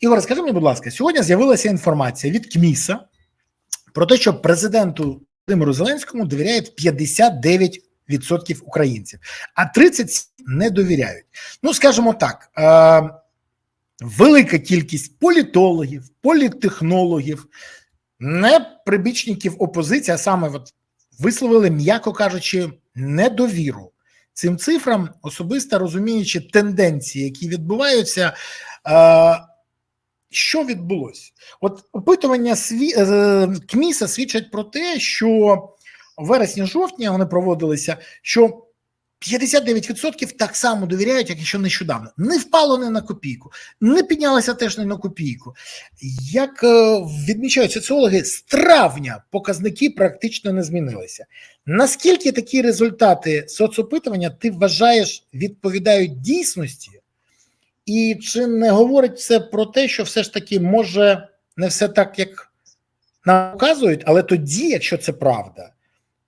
Ігор, скажи мені, будь ласка, сьогодні з'явилася інформація від КМІСа про те, що президенту Володимиру Зеленському довіряють 59% українців, а 30% не довіряють. Ну, скажімо так, е, велика кількість політологів, політтехнологів, не прибічників опозиції, а саме от висловили, м'яко кажучи, недовіру цим цифрам, особисто розуміючи тенденції, які відбуваються. Е, що відбулося? От опитування сві... е, КМІСа свідчать про те, що в вересні-жовтні вони проводилися, що 59% так само довіряють, як і що нещодавно. Не впало не на копійку, не піднялося теж не на копійку. Як е, відмічають соціологи, з травня показники практично не змінилися. Наскільки такі результати соцопитування ти вважаєш відповідають дійсності? І чи не говорить це про те, що все ж таки може не все так, як нам показують, але тоді, якщо це правда,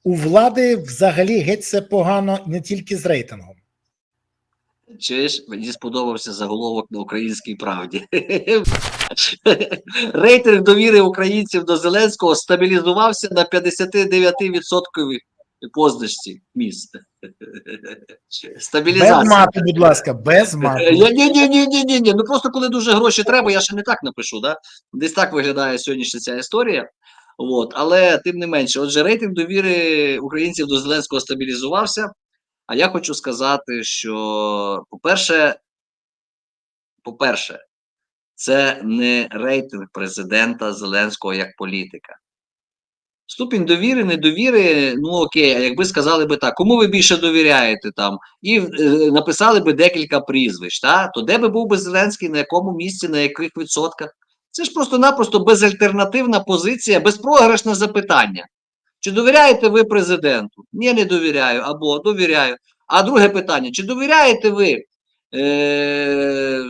у влади взагалі геть все погано не тільки з рейтингом. Чуєш, мені сподобався заголовок на українській правді. Рейтинг довіри українців до Зеленського стабілізувався на 59% позначці міста. Без мати, будь ласка, без мати. Ні, ні, ні, ні, ні, ні, ні. Ну просто коли дуже гроші треба, я ще не так напишу. Да? Десь так виглядає сьогоднішня ця історія. От, але тим не менше, отже, рейтинг довіри українців до Зеленського стабілізувався. А я хочу сказати, що, по-перше, по-перше, це не рейтинг президента Зеленського як політика. Ступінь довіри, недовіри, ну окей, а якби сказали би так, кому ви більше довіряєте там, і е, написали би декілька прізвищ, та, то де би був би Зеленський, на якому місці, на яких відсотках? Це ж просто-напросто безальтернативна позиція, безпрограшне запитання. Чи довіряєте ви президенту? Ні, не довіряю, або довіряю. А друге питання: чи довіряєте ви е-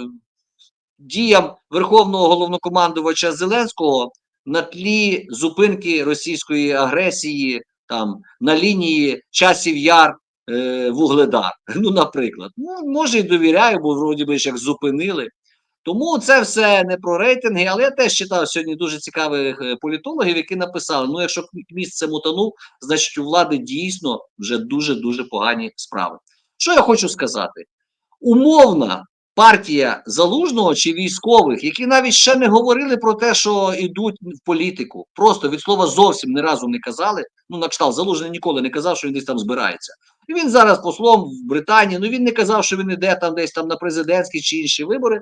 діям Верховного головнокомандувача Зеленського на тлі зупинки російської агресії там на лінії часів яр е, Вугледар? Ну, наприклад, ну може і довіряю, бо вроді би ж як зупинили. Тому це все не про рейтинги, але я теж читав сьогодні дуже цікавих е, політологів, які написали: ну, якщо місце мутанув, значить у влади дійсно вже дуже дуже погані справи. Що я хочу сказати? Умовна партія залужного чи військових, які навіть ще не говорили про те, що йдуть в політику, просто від слова зовсім ні разу не казали. Ну, на кшталт залужний ніколи не казав, що він десь там збирається. І він зараз послом в Британії. Ну він не казав, що він іде там десь там на президентські чи інші вибори.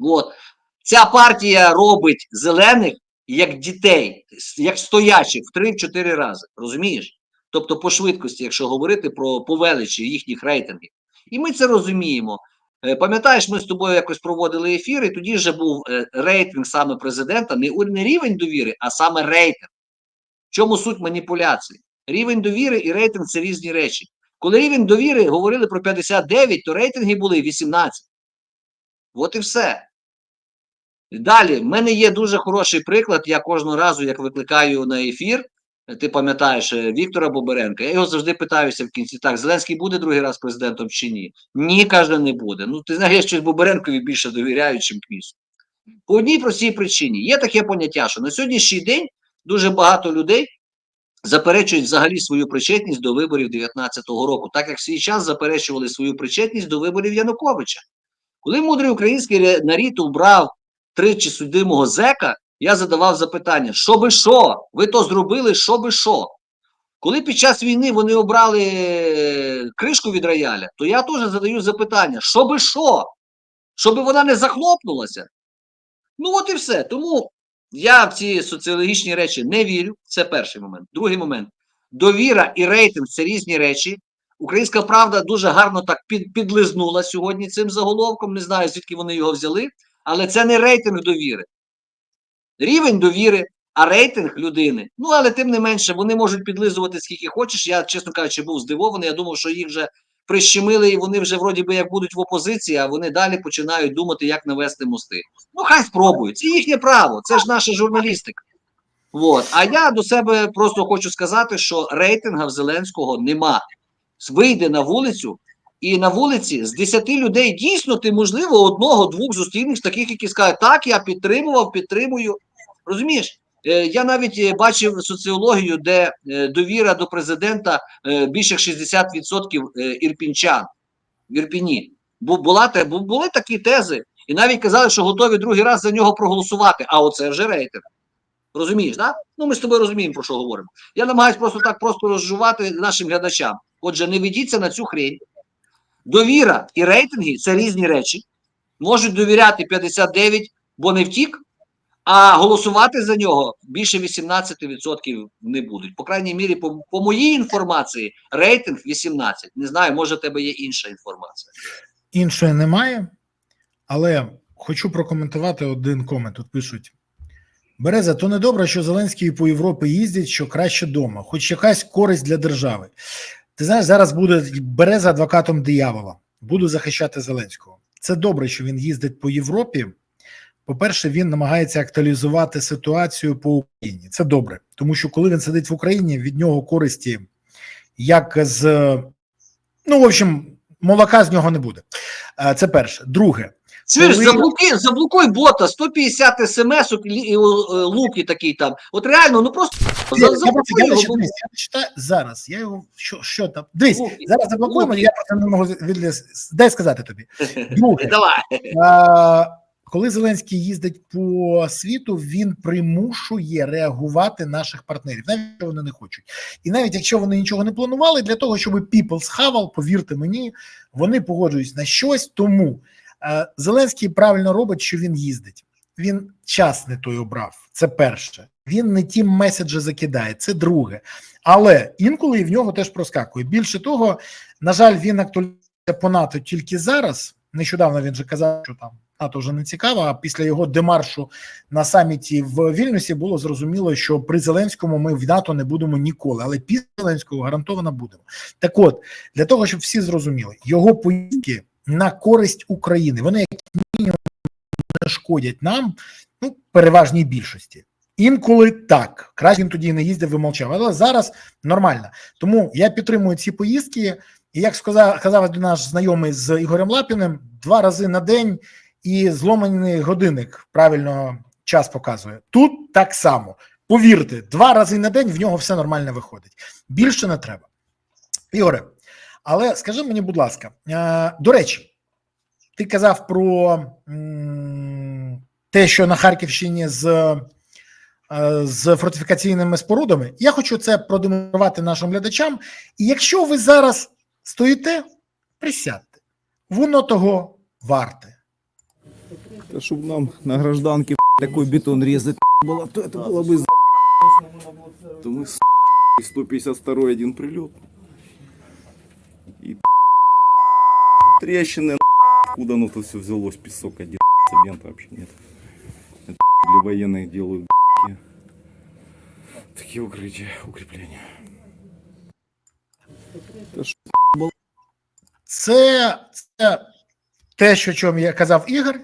От. Ця партія робить зелених як дітей, як стоячих в 3-4 рази. Розумієш? Тобто, по швидкості, якщо говорити про повеличі їхніх рейтингів. І ми це розуміємо. Е, Пам'ятаєш, ми з тобою якось проводили ефір, і тоді вже був е, рейтинг саме президента, не рівень довіри, а саме рейтинг. В чому суть маніпуляції? Рівень довіри і рейтинг це різні речі. Коли рівень довіри говорили про 59, то рейтинги були 18. От і все. Далі, в мене є дуже хороший приклад. Я кожного разу, як викликаю на ефір, ти пам'ятаєш е, Віктора Боберенка, я його завжди питаюся в кінці: так, Зеленський буде другий раз президентом чи ні? Ні, каже, не буде. Ну, ти знаєш, я щось Боберенкові більше довіряю, чим Кмісу. По одній простій причині є таке поняття, що на сьогоднішній день дуже багато людей заперечують взагалі свою причетність до виборів 2019 року, так як в свій час заперечували свою причетність до виборів Януковича. Коли мудрий український нарід убрав тричі судимого зека, я задавав запитання: що би що? Ви то зробили, що би що? Коли під час війни вони обрали е, кришку від рояля, то я теж задаю запитання: що би що? Щоб вона не захлопнулася? Ну, от і все. Тому я в ці соціологічні речі не вірю. Це перший момент. Другий момент. Довіра і рейтинг це різні речі. Українська правда дуже гарно так під, підлизнула сьогодні цим заголовком. Не знаю, звідки вони його взяли, але це не рейтинг довіри. Рівень довіри, а рейтинг людини. Ну, але тим не менше, вони можуть підлизувати скільки хочеш. Я, чесно кажучи, був здивований. Я думав, що їх вже прищемили, і вони вже вроді би як будуть в опозиції, а вони далі починають думати, як навести мости. Ну, хай спробують. Це їхнє право, це ж наша журналістика. Вот. А я до себе просто хочу сказати, що рейтинга в Зеленського нема. Вийде на вулицю, І на вулиці з 10 людей дійсно ти, можливо, одного, двох зустрінеш таких, які скажуть, так, я підтримував, підтримую. Розумієш? Е, Я навіть е, бачив соціологію, де е, довіра до президента більше 60% е, ірпінчан в Ірпіні. Бу- Була бу- були такі тези, і навіть казали, що готові другий раз за нього проголосувати. А оце вже рейтинг. Розумієш, так? Ну ми з тобою розуміємо, про що говоримо. Я намагаюся просто так просто розжувати нашим глядачам. Отже, не ведіться на цю хрень. Довіра і рейтинги це різні речі. Можуть довіряти 59, бо не втік, а голосувати за нього більше 18% не будуть. По крайній мірі, по, по моїй інформації, рейтинг 18. Не знаю, може, в тебе є інша інформація. Іншої немає, але хочу прокоментувати один комент. Тут пишуть: Береза, то не добре, що Зеленський по Європі їздять, що краще вдома, хоч якась користь для держави. Ти знаєш, зараз буде Береза адвокатом диявола. Буду захищати Зеленського. Це добре, що він їздить по Європі. По-перше, він намагається актуалізувати ситуацію по Україні. Це добре, тому що коли він сидить в Україні, від нього користі, як з ну, в общем, молока з нього не буде. Е, Це перше. Друге, Чуєш, Коли- заблокуй, заблокуй бота, 150 смс-ок, лі- і, е, луки такий там. От реально, ну просто я, я, я, його, я, я читаю зараз. Я його що, що там? Дивись, луки. зараз заблокуємо. Луки. Я просто не можу від дай сказати тобі. Друге, Давай. а, коли Зеленський їздить по світу, він примушує реагувати наших партнерів, навіть вони не хочуть. І навіть якщо вони нічого не планували, для того, щоб people схавав, повірте мені, вони погоджуються на щось. Тому е, Зеленський правильно робить, що він їздить. Він час не той обрав. Це перше. Він не ті меседжі закидає. Це друге. Але інколи і в нього теж проскакує. Більше того, на жаль, він актуалізує по НАТО тільки зараз. Нещодавно він же казав, що там НАТО вже не цікаво. А після його демаршу на саміті в Вільнюсі було зрозуміло, що при Зеленському ми в НАТО не будемо ніколи, але після Зеленського гарантовано будемо. Так от для того, щоб всі зрозуміли, його поїздки на користь України, вони як мінімум не шкодять нам, ну переважній більшості. Інколи так, краще він тоді не їздив і мовчав, але зараз нормально. Тому я підтримую ці поїздки. І як сказав, казав наш знайомий з Ігорем Лапіним, два рази на день і зломаний годинник правильно час показує. Тут так само. Повірте, два рази на день в нього все нормально виходить. Більше не треба. Ігоре, але скажи мені, будь ласка, е, до речі, ти казав про те, що на Харківщині з, е, з фортифікаційними спорудами. Я хочу це продемонструвати нашим глядачам. І якщо ви зараз стоїте, присядьте. Воно того варте. Да чтоб нам на гражданке такой бетон резать было, то это было бы. То мы с 152 один прилет. И трещины откуда оно тут все взялось, песок один, цемента вообще нет. Это для военных делают такие укрытия, укрепления. Ш- Це, це те, що чому я казав Ігор,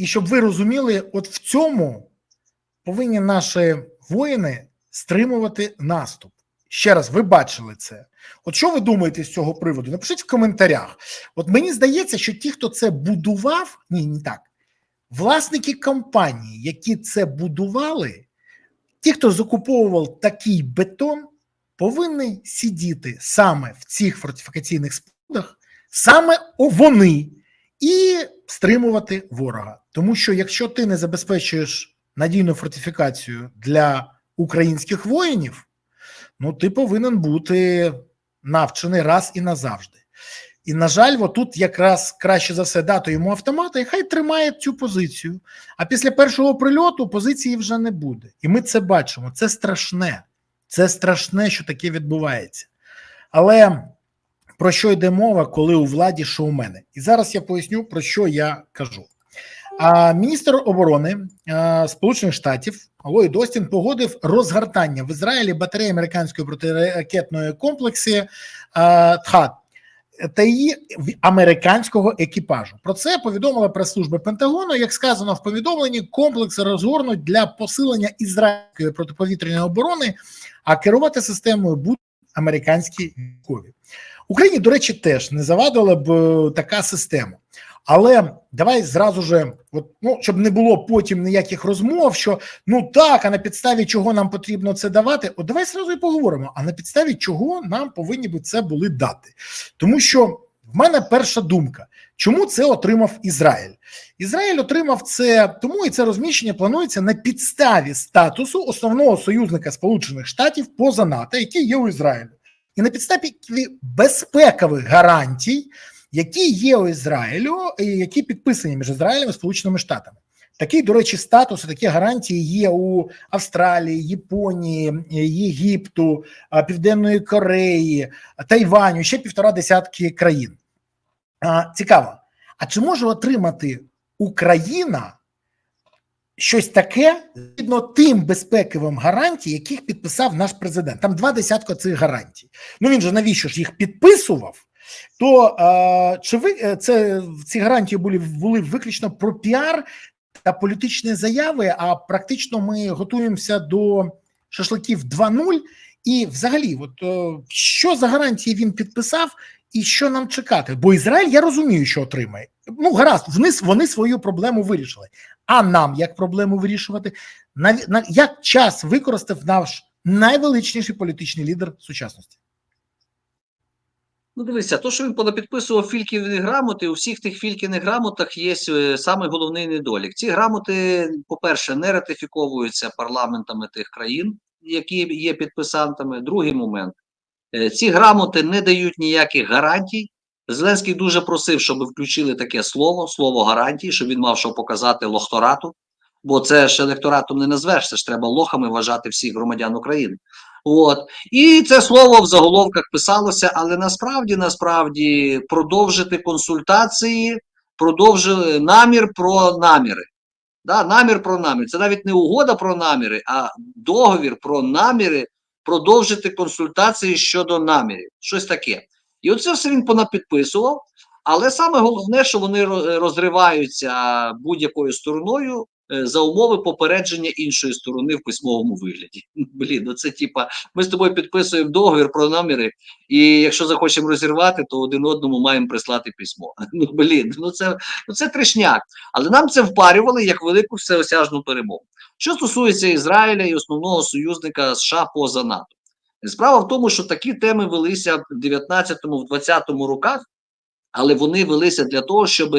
і щоб ви розуміли, от в цьому повинні наші воїни стримувати наступ. Ще раз, ви бачили це. От що ви думаєте з цього приводу? Напишіть в коментарях. От мені здається, що ті, хто це будував, ні, не так. Власники компанії, які це будували, ті, хто закуповував такий бетон, повинні сидіти саме в цих фортифікаційних спорудах, саме вони і стримувати ворога. Тому що якщо ти не забезпечуєш надійну фортифікацію для українських воїнів, ну ти повинен бути навчений раз і назавжди. І, на жаль, тут якраз краще за все дати йому автомата, і хай тримає цю позицію. А після першого прильоту позиції вже не буде. І ми це бачимо. Це страшне. Це страшне, що таке відбувається. Але про що йде мова, коли у владі шоумени? І зараз я поясню, про що я кажу. А міністр оборони а, Сполучених Штатів Ллойд Остін погодив розгортання в Ізраїлі батареї американської протиракетної комплексі а, ТХАД та її американського екіпажу. Про це повідомила прес-служба Пентагону. Як сказано в повідомленні, комплекси розгорнуть для посилення ізраїльської протиповітряної оборони, а керувати системою будуть американські військові. Україні, до речі, теж не завадила б е, така система. Але давай зразу же, от, ну, щоб не було потім ніяких розмов, що ну так, а на підставі чого нам потрібно це давати. От давай зразу і поговоримо. А на підставі чого нам повинні би це були дати? Тому що в мене перша думка: чому це отримав Ізраїль? Ізраїль отримав це тому, і це розміщення планується на підставі статусу основного союзника Сполучених Штатів поза НАТО, який є у Ізраїлю, і на підставі безпекових гарантій, які є у Ізраїлю, і які підписані між Ізраїлем і Сполученими Штатами. Такий, до речі, статус, такі гарантії є у Австралії, Японії, Єгипту, Південної Кореї, Тайваню, ще півтора десятки країн. Цікаво. А чи може отримати Україна щось таке згідно тим безпековим гарантій, яких підписав наш президент? Там два десятка цих гарантій. Ну він же навіщо ж їх підписував? То а, чи ви е, це ці гарантії були були виключно про піар та політичні заяви? А практично ми готуємося до шашликів 2.0. І, взагалі, от е, що за гарантії він підписав, і що нам чекати? Бо Ізраїль я розумію, що отримає. Ну, гаразд, вони, вони свою проблему вирішили. А нам як проблему вирішувати? На, на як час використав наш найвеличніший політичний лідер сучасності? Ну, дивися, то, що він понапідписував фільківні грамоти, у всіх тих фільківних грамотах є е, саме головний недолік. Ці грамоти, по-перше, не ратифіковуються парламентами тих країн, які є підписантами. Другий момент. Е, Ці грамоти не дають ніяких гарантій. Зеленський дуже просив, щоб включили таке слово, слово гарантії, щоб він мав що показати лохторату, бо це ж електоратом не назвеш, це ж треба лохами вважати всіх громадян України. От і це слово в заголовках писалося, але насправді, насправді, продовжити консультації, продовжили намір про наміри. Да, намір про намір. Це навіть не угода про наміри, а договір про наміри продовжити консультації щодо намірів. Щось таке. І оце все він понапідписував. Але саме головне, що вони ро- розриваються будь-якою стороною за умови попередження іншої сторони в письмовому вигляді. Блін, ну це типа, ми з тобою підписуємо договір про наміри, і якщо захочемо розірвати, то один одному маємо прислати письмо. Ну блін, ну це, ну це трешняк. Але нам це впарювали як велику всеосяжну перемогу. Що стосується Ізраїля і основного союзника США поза НАТО, справа в тому, що такі теми велися в 19-му, в 20-му роках, але вони велися для того, щоб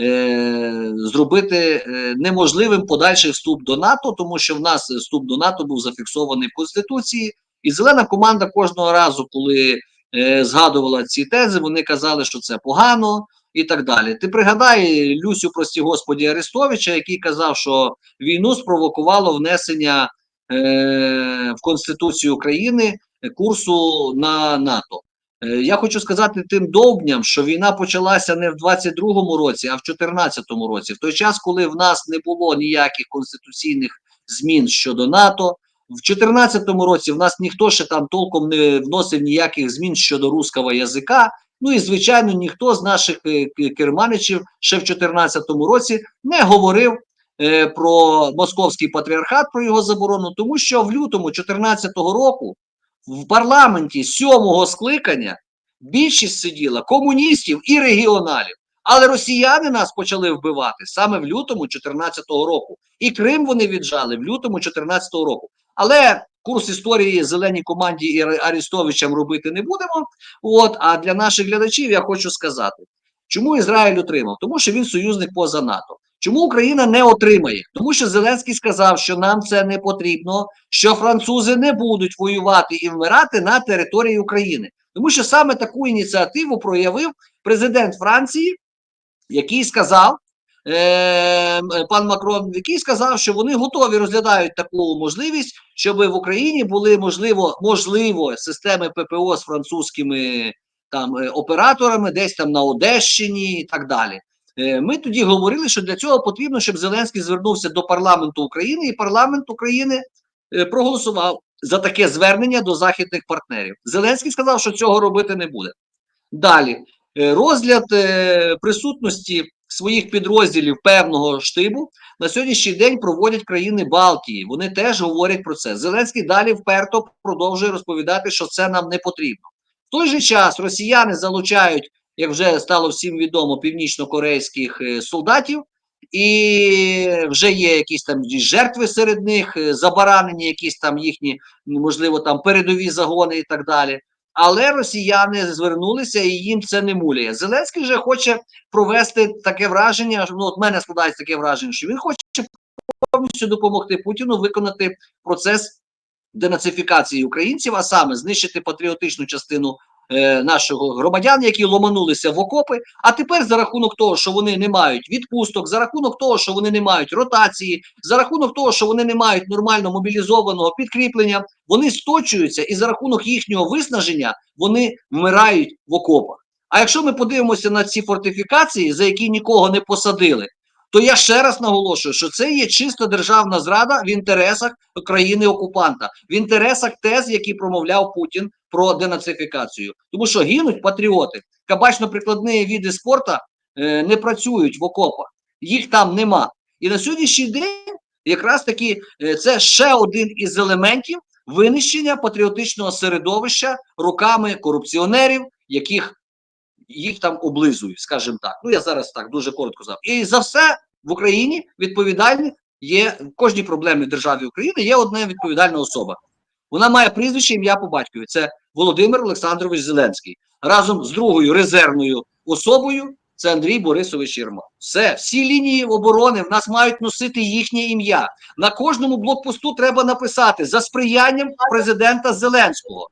е, зробити е, неможливим подальший вступ до НАТО, тому що в нас вступ до НАТО був зафіксований в Конституції, і зелена команда кожного разу, коли е, згадувала ці тези, вони казали, що це погано. І так далі. Ти пригадай Люсю, прості господі Арестовича, який казав, що війну спровокувало внесення е, в Конституцію України курсу на НАТО. Е, Я хочу сказати тим довбням, що війна почалася не в 22-му році, а в 14-му році, в той час, коли в нас не було ніяких конституційних змін щодо НАТО. В 14-му році в нас ніхто ще там толком не вносив ніяких змін щодо русского язика. Ну і звичайно, ніхто з наших е, керманичів ще в 14-му році не говорив е, про московський патріархат, про його заборону, тому що в лютому 14-го року в парламенті сьомого скликання більшість сиділа комуністів і регіоналів. Але росіяни нас почали вбивати саме в лютому 14-го року. І Крим вони віджали в лютому 14-го року. Але курс історії зеленій команді і Аре- робити не будемо. От, а для наших глядачів я хочу сказати, чому Ізраїль отримав? Тому що він союзник поза НАТО. Чому Україна не отримає? Тому що Зеленський сказав, що нам це не потрібно, що французи не будуть воювати і вмирати на території України. Тому що саме таку ініціативу проявив президент Франції, який сказав, е, пан Макрон, який сказав, що вони готові розглядають таку можливість, щоб в Україні були можливо, можливо системи ППО з французькими там е, операторами, десь там на Одещині і так далі. Е, Ми тоді говорили, що для цього потрібно, щоб Зеленський звернувся до парламенту України, і парламент України е, проголосував за таке звернення до західних партнерів. Зеленський сказав, що цього робити не буде. Далі е, розгляд присутності своїх підрозділів певного штибу на сьогоднішній день проводять країни Балтії. Вони теж говорять про це. Зеленський далі вперто продовжує розповідати, що це нам не потрібно. В той же час росіяни залучають, як вже стало всім відомо, північно-корейських е, солдатів, і вже є якісь там жертви серед них, е, забаранені якісь там їхні, можливо, там передові загони і так далі. Але росіяни звернулися і їм це не муляє. Зеленський вже хоче провести таке враження. Ну, от мене складається таке враження, що він хоче повністю допомогти Путіну виконати процес денацифікації українців, а саме знищити патріотичну частину е, нашого громадян, які ломанулися в окопи. А тепер за рахунок того, що вони не мають відпусток, за рахунок того, що вони не мають ротації, за рахунок того, що вони не мають нормально мобілізованого підкріплення, вони сточуються, і за рахунок їхнього виснаження вони вмирають в окопах. А якщо ми подивимося на ці фортифікації, за які нікого не посадили, то я ще раз наголошую, що це є чисто державна зрада в інтересах країни-окупанта, в інтересах тез, які промовляв Путін про денацифікацію. Тому що гинуть патріоти. Кабачно-прикладні види спорту е, не працюють в окопах, їх там нема. І на сьогоднішній день якраз таки е, це ще один із елементів винищення патріотичного середовища руками корупціонерів, яких їх там облизують, скажімо так. Ну я зараз так дуже коротко сказав. І за все в Україні відповідальні є в кожній проблемі в державі України є одна відповідальна особа. Вона має прізвище, ім'я по батькові. Це Володимир Олександрович Зеленський. Разом з другою резервною особою це Андрій Борисович Єрмак. Все, всі лінії оборони в нас мають носити їхнє ім'я. На кожному блокпосту треба написати за сприянням президента Зеленського.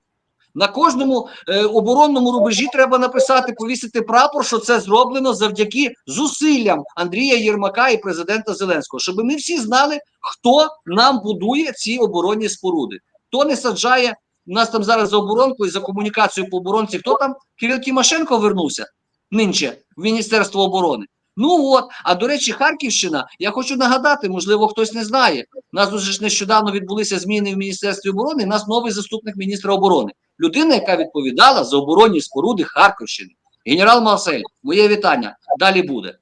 На кожному е, оборонному рубежі треба написати, повісити прапор, що це зроблено завдяки зусиллям Андрія Єрмака і президента Зеленського, щоб ми всі знали, хто нам будує ці оборонні споруди. Хто не саджає нас там зараз за оборонку і за комунікацію по оборонці. Хто там Кирил Тимошенко вернувся нинче в Міністерство оборони? Ну от, а до речі, Харківщина, я хочу нагадати, можливо, хтось не знає. У нас дуже нещодавно відбулися зміни в Міністерстві оборони. У нас новий заступник міністра оборони. Людина, яка відповідала за оборонні споруди Харківщини. Генерал Марсель, моє вітання. Далі буде.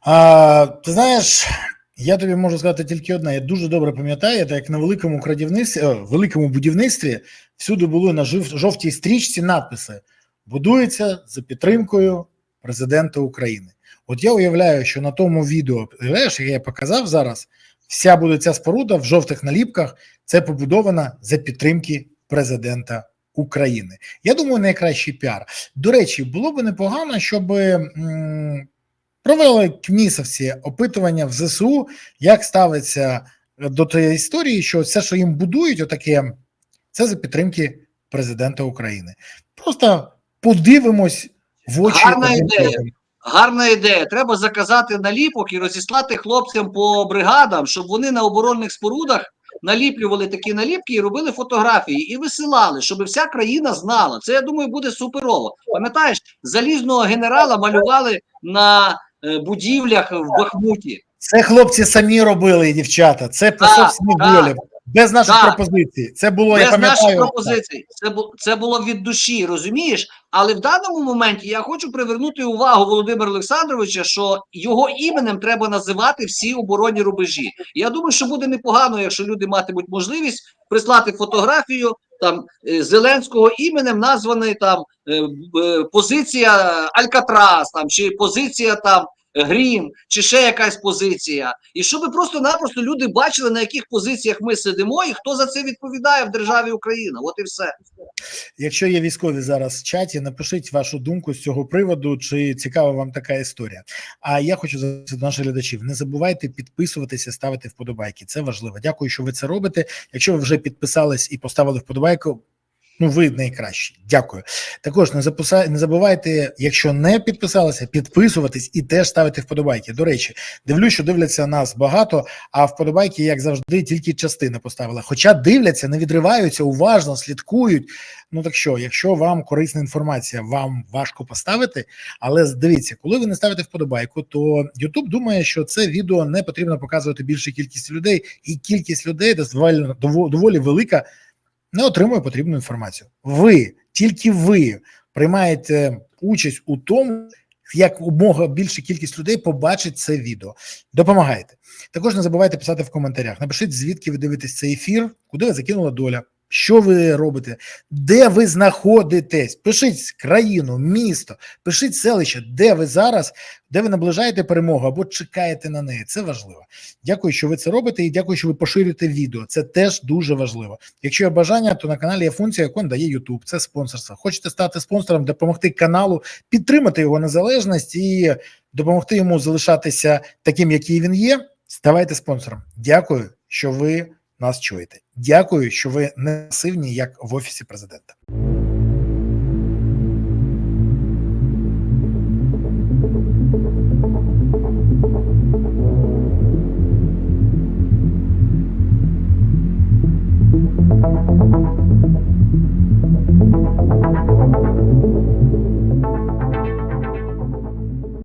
А, ти знаєш, я тобі можу сказати тільки одне. Я дуже добре пам'ятаю, так як на великому крадівництві, о, великому будівництві всюди були на жовтій стрічці надписи: будується за підтримкою президента України. От я уявляю, що на тому відео, уявляєш, яке я показав зараз, вся буде ця споруда в жовтих наліпках. Це побудована за підтримки президента України. Я думаю, найкращий піар. До речі, було б непогано, щоб м, провели кмісовці опитування в ЗСУ, як ставиться до тієї історії, що все, що їм будують, отаке, це за підтримки президента України. Просто подивимось в очі. Гарна ідея. Гарна ідея. Треба заказати наліпок і розіслати хлопцям по бригадам, щоб вони на оборонних спорудах наліплювали такі наліпки і робили фотографії і висилали, щоб вся країна знала. Це я думаю буде суперово. Пам'ятаєш, залізного генерала малювали на е, будівлях в Бахмуті. Це хлопці самі робили, і дівчата. Це по собственній волі, без наших Так. пропозицій. Це було, я Без наших пропозицій. Це було це було від душі, розумієш? Але в даному моменті я хочу привернути увагу Володимира Олександровича, що його іменем треба називати всі оборонні рубежі. Я думаю, що буде непогано, якщо люди матимуть можливість прислати фотографію там е, Зеленського іменем названий там е, е, позиція Алькатрас, там чи позиція там. Грім чи ще якась позиція, і щоб просто-напросто люди бачили, на яких позиціях ми сидимо, і хто за це відповідає в державі Україна. От і все. Якщо є військові зараз в чаті, напишіть вашу думку з цього приводу, чи цікава вам така історія. А я хочу запросити до наших глядачів. Не забувайте підписуватися, ставити вподобайки. Це важливо. Дякую, що ви це робите. Якщо ви вже підписались і поставили вподобайку. Ну, ви найкращі. Дякую. Також не записа... не забувайте, якщо не підписалися, підписуватись і теж ставити вподобайки. До речі, дивлюсь, що дивляться нас багато, а вподобайки, як завжди, тільки частина поставила. Хоча дивляться, не відриваються, уважно слідкують. Ну так що, якщо вам корисна інформація, вам важко поставити, але дивіться, коли ви не ставите вподобайку, то YouTube думає, що це відео не потрібно показувати більшій кількості людей, і кількість людей доволі, доволі велика не отримує потрібну інформацію. Ви тільки ви приймаєте участь у тому, як умога більша кількість людей побачить це відео. Допомагайте. Також не забувайте писати в коментарях. Напишіть, звідки ви дивитесь цей ефір, куди закинула доля. Що ви робите? Де ви знаходитесь? Пишіть країну, місто, пишіть селище, де ви зараз, де ви наближаєте перемогу або чекаєте на неї. Це важливо. Дякую, що ви це робите, і дякую, що ви поширюєте відео. Це теж дуже важливо. Якщо є бажання, то на каналі є функція, яку надає YouTube. Це спонсорство. Хочете стати спонсором, допомогти каналу, підтримати його незалежність і допомогти йому залишатися таким, який він є. Ставайте спонсором. Дякую, що ви нас чуєте. Дякую, що ви не сивні, як в офісі президента.